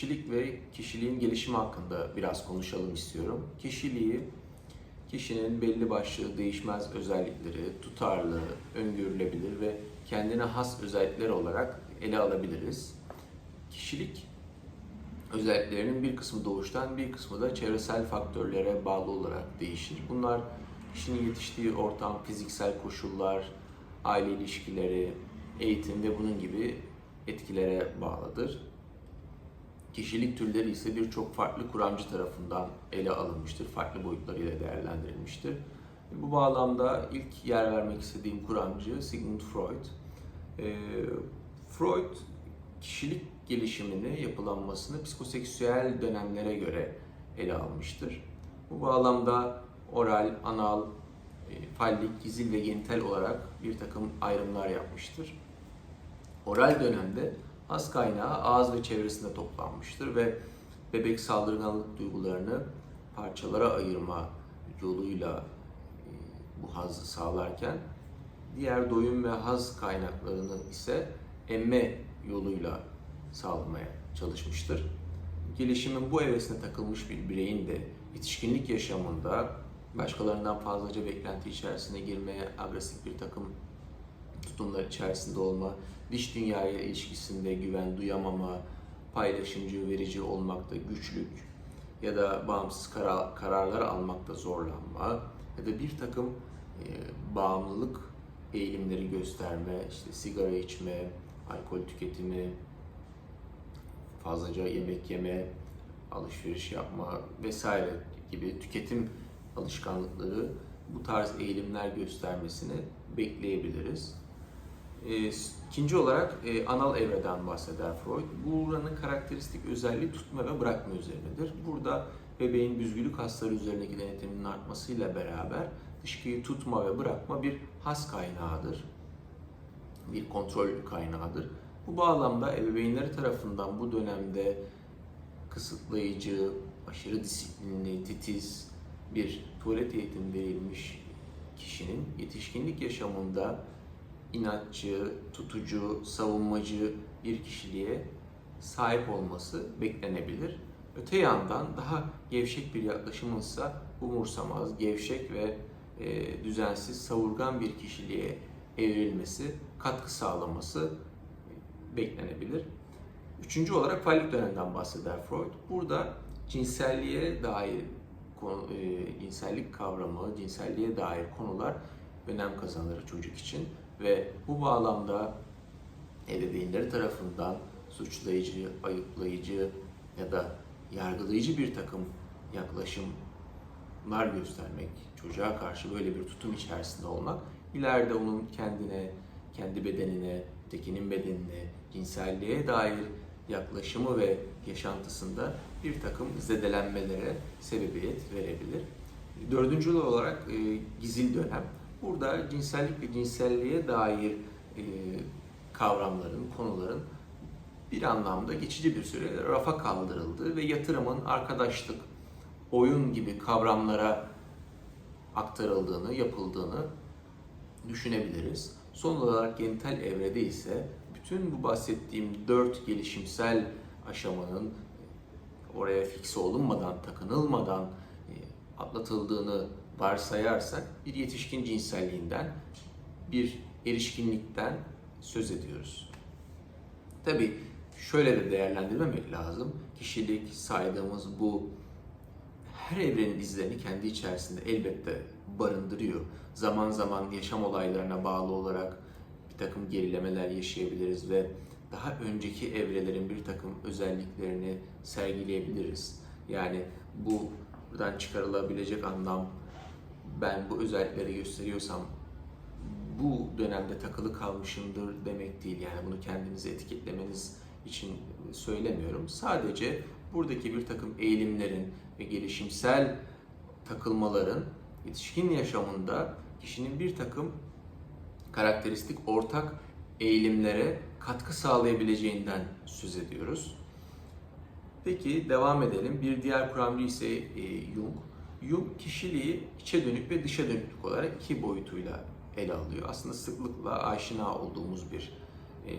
kişilik ve kişiliğin gelişimi hakkında biraz konuşalım istiyorum. Kişiliği, kişinin belli başlı değişmez özellikleri, tutarlı, öngörülebilir ve kendine has özellikler olarak ele alabiliriz. Kişilik özelliklerinin bir kısmı doğuştan, bir kısmı da çevresel faktörlere bağlı olarak değişir. Bunlar kişinin yetiştiği ortam, fiziksel koşullar, aile ilişkileri, eğitim ve bunun gibi etkilere bağlıdır. Kişilik türleri ise birçok farklı kuramcı tarafından ele alınmıştır, farklı boyutlarıyla değerlendirilmiştir. Bu bağlamda ilk yer vermek istediğim kuramcı Sigmund Freud. Ee, Freud kişilik gelişimini, yapılanmasını psikoseksüel dönemlere göre ele almıştır. Bu bağlamda oral, anal, e, fallik, gizil ve genital olarak bir takım ayrımlar yapmıştır. Oral dönemde has kaynağı ağız ve çevresinde toplanmıştır ve bebek saldırganlık duygularını parçalara ayırma yoluyla e, bu hazzı sağlarken diğer doyum ve haz kaynaklarını ise emme yoluyla sağlamaya çalışmıştır. Gelişimin bu evresine takılmış bir bireyin de yetişkinlik yaşamında başkalarından fazlaca beklenti içerisine girmeye, agresif bir takım tutumlar içerisinde olma, dış dünyaya ilişkisinde güven duyamama, paylaşımcı, verici olmakta güçlük ya da bağımsız karar, kararlar almakta zorlanma ya da bir takım e, bağımlılık eğilimleri gösterme, işte sigara içme, alkol tüketimi, fazlaca yemek yeme, alışveriş yapma vesaire gibi tüketim alışkanlıkları bu tarz eğilimler göstermesini bekleyebiliriz. E, ikinci olarak e, anal evreden bahseder Freud. Buranın karakteristik özelliği tutma ve bırakma üzerinedir. Burada bebeğin büzgülük hasları üzerindeki denetiminin artmasıyla beraber dışkıyı tutma ve bırakma bir has kaynağıdır. Bir kontrol kaynağıdır. Bu bağlamda ebeveynleri tarafından bu dönemde kısıtlayıcı, aşırı disiplinli, titiz bir tuvalet eğitimi verilmiş kişinin yetişkinlik yaşamında inatçı, tutucu, savunmacı bir kişiliğe sahip olması beklenebilir. Öte yandan daha gevşek bir yaklaşımınsa umursamaz, gevşek ve e, düzensiz, savurgan bir kişiliğe evrilmesi, katkı sağlaması beklenebilir. Üçüncü olarak fallik dönemden bahseder Freud. Burada cinselliğe dair konu, e, cinsellik kavramı, cinselliğe dair konular önem kazanır çocuk için ve bu bağlamda ebeveynleri tarafından suçlayıcı, ayıplayıcı ya da yargılayıcı bir takım yaklaşımlar göstermek, çocuğa karşı böyle bir tutum içerisinde olmak, ileride onun kendine, kendi bedenine, ötekinin bedenine, cinselliğe dair yaklaşımı ve yaşantısında bir takım zedelenmelere sebebiyet verebilir. Dördüncü olarak e, gizil dönem. Burada cinsellik ve cinselliğe dair e, kavramların, konuların bir anlamda geçici bir süre rafa kaldırıldığı ve yatırımın arkadaşlık, oyun gibi kavramlara aktarıldığını, yapıldığını düşünebiliriz. Son olarak genital evrede ise bütün bu bahsettiğim dört gelişimsel aşamanın oraya fikse olunmadan, takınılmadan atlatıldığını varsayarsak bir yetişkin cinselliğinden, bir erişkinlikten söz ediyoruz. Tabi şöyle de değerlendirmemek lazım. Kişilik saydığımız bu her evrenin izlerini kendi içerisinde elbette barındırıyor. Zaman zaman yaşam olaylarına bağlı olarak bir takım gerilemeler yaşayabiliriz ve daha önceki evrelerin bir takım özelliklerini sergileyebiliriz. Yani bu buradan çıkarılabilecek anlam ben bu özellikleri gösteriyorsam bu dönemde takılı kalmışımdır demek değil. Yani bunu kendinize etiketlemeniz için söylemiyorum. Sadece buradaki bir takım eğilimlerin ve gelişimsel takılmaların yetişkin yaşamında kişinin bir takım karakteristik ortak eğilimlere katkı sağlayabileceğinden söz ediyoruz. Peki devam edelim. Bir diğer kuramcı ise e, Jung. Jung kişiliği içe dönük ve dışa dönüklük olarak iki boyutuyla ele alıyor. Aslında sıklıkla aşina olduğumuz bir e,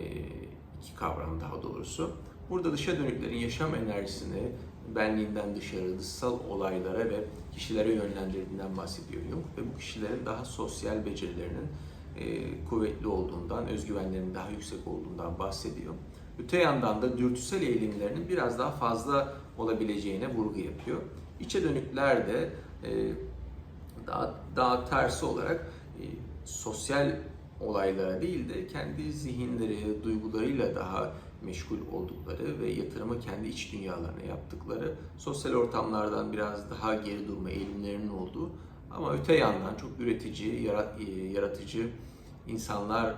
iki kavram daha doğrusu. Burada dışa dönüklerin yaşam enerjisini benliğinden dışarı, dışsal olaylara ve kişilere yönlendirdiğinden bahsediyor Jung. Ve bu kişilerin daha sosyal becerilerinin e, kuvvetli olduğundan, özgüvenlerinin daha yüksek olduğundan bahsediyor. Öte yandan da dürtüsel eğilimlerinin biraz daha fazla olabileceğine vurgu yapıyor. İçe dönükler de e, daha, daha tersi olarak e, sosyal olaylara değil de kendi zihinleri, duygularıyla daha meşgul oldukları ve yatırımı kendi iç dünyalarına yaptıkları sosyal ortamlardan biraz daha geri durma eğilimlerinin olduğu ama öte yandan çok üretici, e, yaratıcı insanlar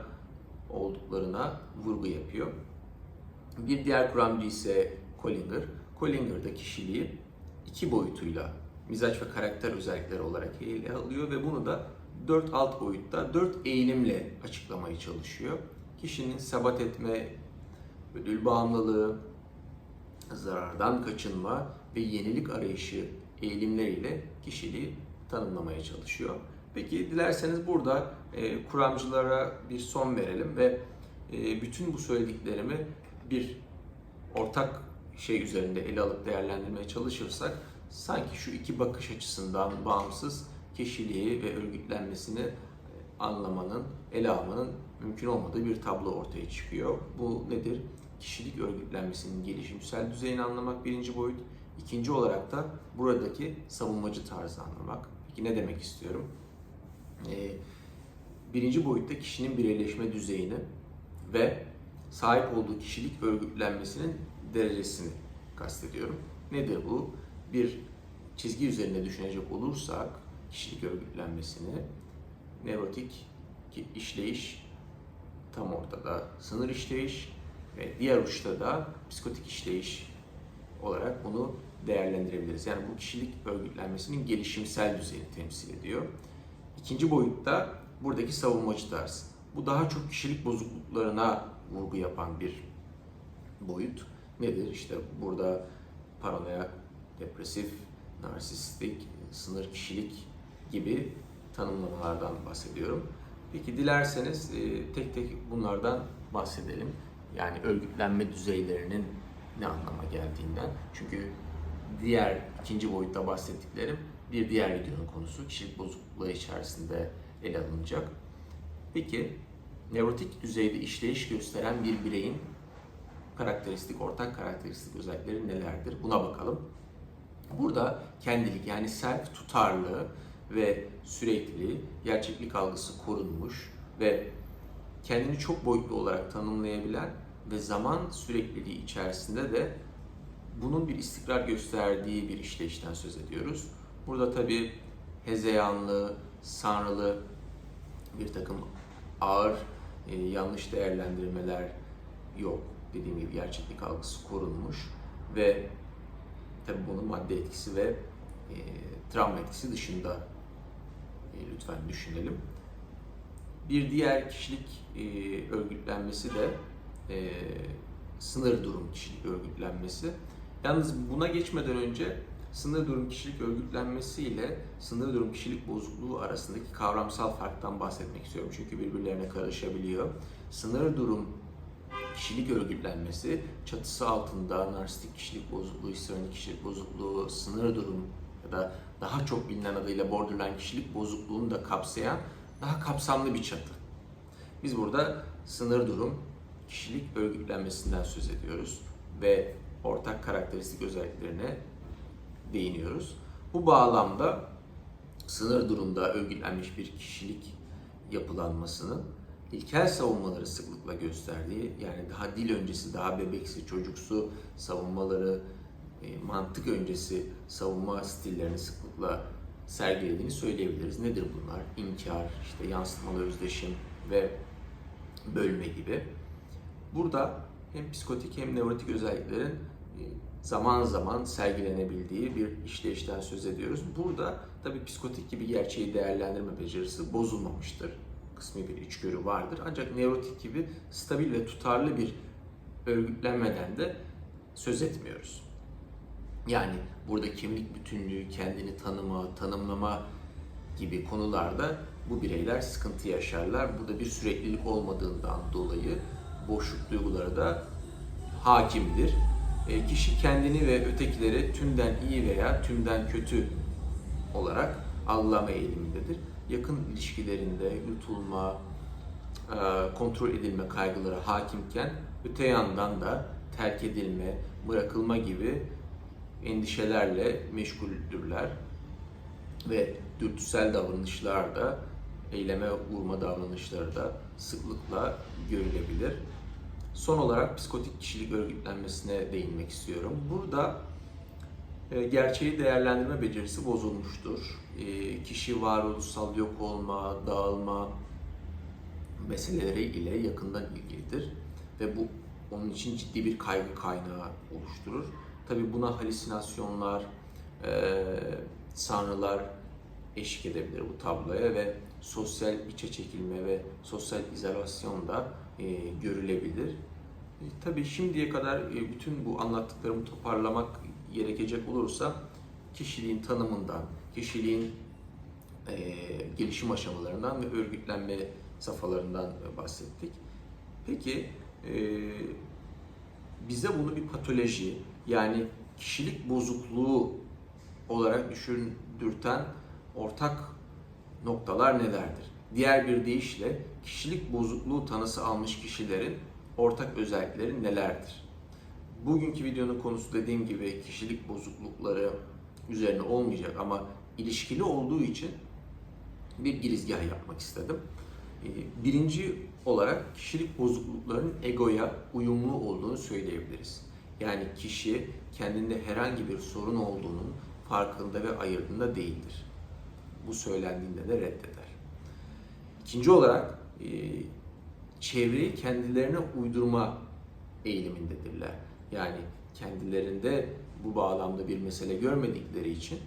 olduklarına vurgu yapıyor. Bir diğer kuramcı ise Collinger. Collinger da kişiliği iki boyutuyla mizaç ve karakter özellikleri olarak ele alıyor ve bunu da dört alt boyutta dört eğilimle açıklamaya çalışıyor. Kişinin sebat etme, ödül bağımlılığı, zarardan kaçınma ve yenilik arayışı eğilimleriyle kişiliği tanımlamaya çalışıyor. Peki dilerseniz burada e, kuramcılara bir son verelim ve e, bütün bu söylediklerimi bir ortak şey üzerinde ele alıp değerlendirmeye çalışırsak sanki şu iki bakış açısından bağımsız kişiliği ve örgütlenmesini e, anlamanın, ele almanın mümkün olmadığı bir tablo ortaya çıkıyor. Bu nedir? Kişilik örgütlenmesinin gelişimsel düzeyini anlamak birinci boyut. İkinci olarak da buradaki savunmacı tarzı anlamak. Peki ne demek istiyorum? Ee, birinci boyutta kişinin bireyleşme düzeyini ve sahip olduğu kişilik örgütlenmesinin derecesini kastediyorum. Nedir bu? Bir çizgi üzerine düşünecek olursak kişilik örgütlenmesini nevrotik işleyiş tam ortada, sınır işleyiş ve diğer uçta da psikotik işleyiş olarak bunu değerlendirebiliriz. Yani bu kişilik örgütlenmesinin gelişimsel düzeyini temsil ediyor. İkinci boyutta buradaki savunmacı tarz. Bu daha çok kişilik bozukluklarına vurgu yapan bir boyut. Nedir? İşte burada paranoyak, depresif, narsistik, sınır kişilik gibi tanımlamalardan bahsediyorum. Peki dilerseniz e, tek tek bunlardan bahsedelim. Yani örgütlenme düzeylerinin ne anlama geldiğinden. Çünkü diğer ikinci boyutta bahsettiklerim bir diğer videonun konusu. Kişilik bozukluğu içerisinde ele alınacak. Peki nevrotik düzeyde işleyiş gösteren bir bireyin karakteristik, ortak karakteristik özellikleri nelerdir? Buna bakalım. Burada kendilik yani self tutarlı ve sürekli gerçeklik algısı korunmuş ve kendini çok boyutlu olarak tanımlayabilen ve zaman sürekliliği içerisinde de bunun bir istikrar gösterdiği bir işleyişten söz ediyoruz. Burada tabi hezeyanlı, sanrılı bir takım ağır e, yanlış değerlendirmeler yok. Dediğim gibi gerçeklik algısı korunmuş ve tabi bunun madde etkisi ve e, travma etkisi dışında e, lütfen düşünelim. Bir diğer kişilik e, örgütlenmesi de e, sınır durum kişilik örgütlenmesi. Yalnız buna geçmeden önce sınır durum kişilik örgütlenmesi ile sınır durum kişilik bozukluğu arasındaki kavramsal farktan bahsetmek istiyorum. Çünkü birbirlerine karışabiliyor. Sınır durum kişilik örgütlenmesi çatısı altında narsistik kişilik bozukluğu, histrionik kişilik bozukluğu, sınır durum ya da daha çok bilinen adıyla borderline kişilik bozukluğunu da kapsayan daha kapsamlı bir çatı. Biz burada sınır durum kişilik örgütlenmesinden söz ediyoruz ve ortak karakteristik özelliklerine değiniyoruz. Bu bağlamda sınır durumda örgütlenmiş bir kişilik yapılanmasının ilkel savunmaları sıklıkla gösterdiği yani daha dil öncesi, daha bebeksi, çocuksu savunmaları, e, mantık öncesi savunma stillerini sıklıkla sergilediğini söyleyebiliriz. Nedir bunlar? İnkar, işte yansıtmalı özdeşim ve bölme gibi. Burada hem psikotik hem nevrotik özelliklerin e, zaman zaman sergilenebildiği bir işleyişten söz ediyoruz. Burada tabii psikotik gibi gerçeği değerlendirme becerisi bozulmamıştır. Kısmi bir içgörü vardır. Ancak nevrotik gibi stabil ve tutarlı bir örgütlenmeden de söz etmiyoruz. Yani burada kimlik bütünlüğü, kendini tanıma, tanımlama gibi konularda bu bireyler sıkıntı yaşarlar. Burada bir süreklilik olmadığından dolayı boşluk duyguları da hakimdir. E, kişi kendini ve ötekileri tümden iyi veya tümden kötü olarak algılama eğilimindedir. Yakın ilişkilerinde yutulma, e, kontrol edilme kaygıları hakimken öte yandan da terk edilme, bırakılma gibi endişelerle meşguldürler ve dürtüsel davranışlar da eyleme vurma davranışları da sıklıkla görülebilir. Son olarak psikotik kişilik örgütlenmesine değinmek istiyorum. Burada e, gerçeği değerlendirme becerisi bozulmuştur. E, kişi varoluşsal yok olma, dağılma meseleleri ile yakından ilgilidir ve bu onun için ciddi bir kaygı kaynağı oluşturur. Tabi buna halüsinasyonlar, e, sanrılar eşlik edebilir bu tabloya ve sosyal içe çekilme ve sosyal izolasyon da e, görülebilir. E, tabii şimdiye kadar e, bütün bu anlattıklarımı toparlamak gerekecek olursa kişiliğin tanımından, kişiliğin e, gelişim aşamalarından ve örgütlenme safhalarından e, bahsettik. Peki e, bize bunu bir patoloji yani kişilik bozukluğu olarak düşündürten ortak noktalar nelerdir? Diğer bir deyişle kişilik bozukluğu tanısı almış kişilerin ortak özellikleri nelerdir? Bugünkü videonun konusu dediğim gibi kişilik bozuklukları üzerine olmayacak ama ilişkili olduğu için bir girizgah yapmak istedim. Ee, Birinci olarak kişilik bozukluklarının egoya uyumlu olduğunu söyleyebiliriz. Yani kişi kendinde herhangi bir sorun olduğunun farkında ve ayırdığında değildir. Bu söylendiğinde de reddeder. İkinci olarak e, çevreyi kendilerine uydurma eğilimindedirler. Yani kendilerinde bu bağlamda bir mesele görmedikleri için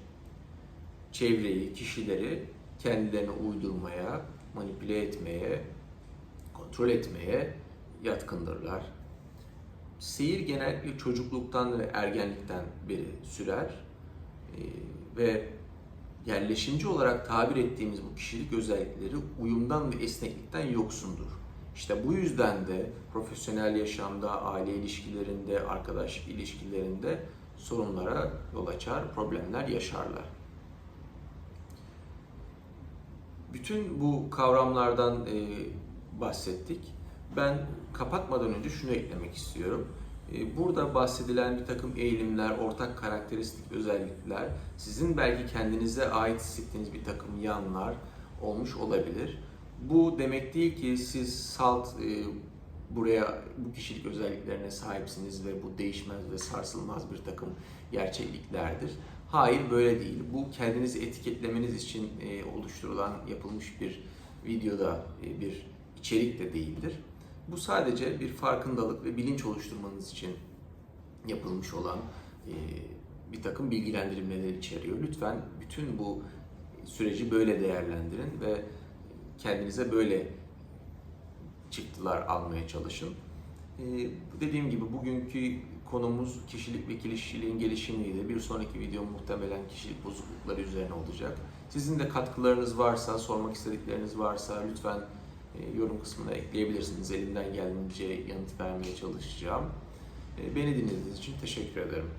çevreyi, kişileri kendilerine uydurmaya, manipüle etmeye, kontrol etmeye yatkındırlar. Seyir genellikle çocukluktan ve ergenlikten beri sürer Ee, ve yerleşimci olarak tabir ettiğimiz bu kişilik özellikleri uyumdan ve esneklikten yoksundur. İşte bu yüzden de profesyonel yaşamda, aile ilişkilerinde, arkadaş ilişkilerinde sorunlara yol açar, problemler yaşarlar. Bütün bu kavramlardan bahsettik. Ben kapatmadan önce şunu eklemek istiyorum. E, burada bahsedilen bir takım eğilimler, ortak karakteristik özellikler, sizin belki kendinize ait hissettiğiniz bir takım yanlar olmuş olabilir. Bu demek değil ki siz salt e, buraya bu kişilik özelliklerine sahipsiniz ve bu değişmez ve sarsılmaz bir takım gerçekliklerdir. Hayır böyle değil. Bu kendinizi etiketlemeniz için e, oluşturulan, yapılmış bir videoda e, bir içerik de değildir. Bu sadece bir farkındalık ve bilinç oluşturmanız için yapılmış olan e, bir takım bilgilendirmeler içeriyor. Lütfen bütün bu süreci böyle değerlendirin ve kendinize böyle çıktılar almaya çalışın. Ee, dediğim gibi bugünkü konumuz kişilik ve kişiliğin gelişimiydi. Bir sonraki video muhtemelen kişilik bozuklukları üzerine olacak. Sizin de katkılarınız varsa, sormak istedikleriniz varsa lütfen e, yorum kısmına ekleyebilirsiniz. Elimden geldiğince yanıt vermeye çalışacağım. E, Beni dinlediğiniz için teşekkür ederim.